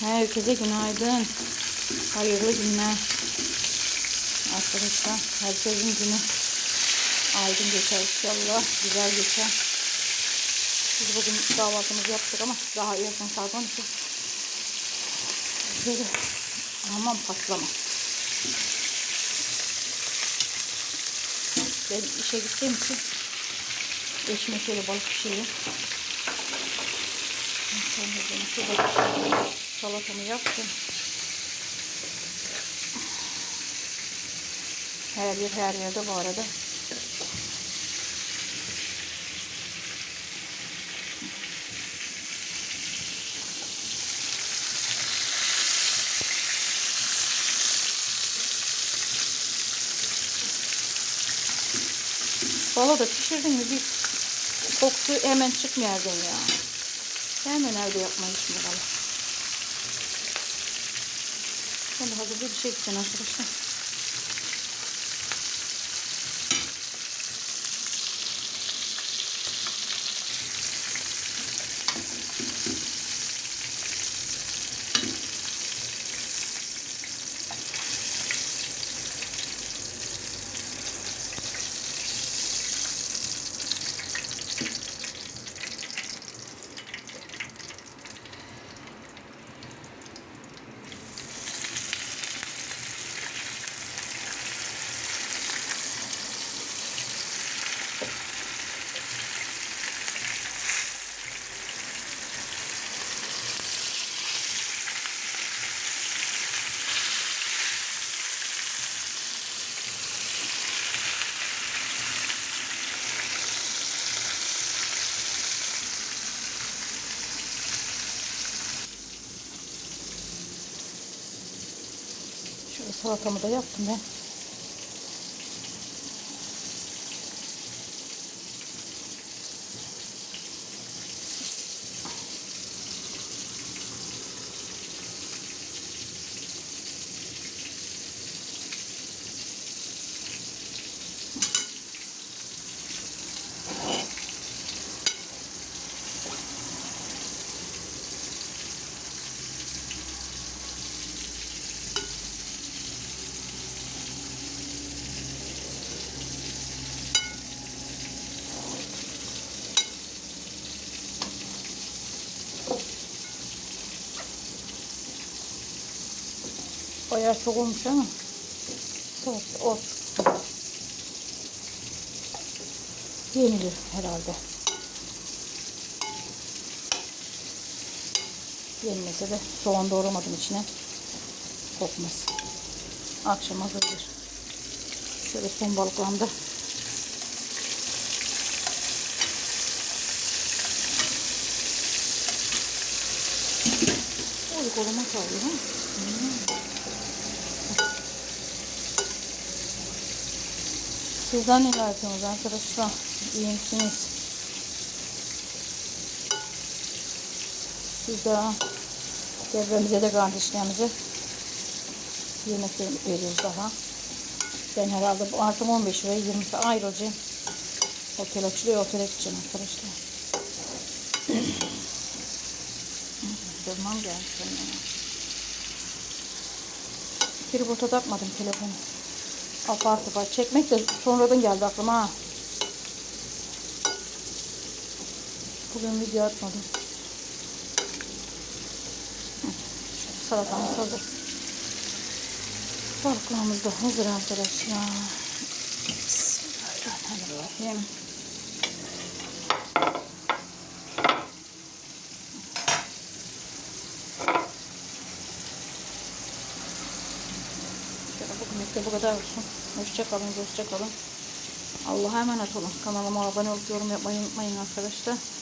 Herkese günaydın. Hayırlı günler. Arkadaşlar herkesin günü aydın geçer inşallah. Güzel geçer. Biz bugün kahvaltımızı yaptık ama daha erken saat 12. Şöyle aman patlama. Ben işe gittiğim için eşime şöyle balık pişireyim. Sonra ben şurada salatamı yaptım. Her yer her yerde bu arada. Balı da pişirdim mi bir kokusu hemen çıkmıyor evden ya. Hemen evde yapmayı şimdi. De hazırda bir şey gideceğim arkadaşlar. Salatamı da yaptım ben. Bayağı çok olmuş ama. Salata olsun. Yenilir herhalde. Yenmese de soğan doğramadım içine. Kokmaz. Akşam hazırdır. Şöyle son balıklarım da Oy koluma kaldı ha. Sizden yapıyorsunuz arkadaşlar? İyi misiniz? Biz de devremize de kardeşlerimize yemek veriyoruz daha. Ben herhalde bu artık 15 ve 20'si ayrılacağım. Otel açılıyor, otele gideceğim arkadaşlar. Durmam geldi sonra. Tripota takmadım telefonu. Apar topar çekmek de sonradan geldi aklıma ha. Bugün video atmadım. Salatamız hazır. Balıklarımız da hazır arkadaşlar. Bismillahirrahmanirrahim. Şöyle bugünlük de bu kadar olsun. Hoşçakalın, hoşçakalın. Allah'a emanet olun. Kanalıma abone olup yorum yapmayı unutmayın arkadaşlar.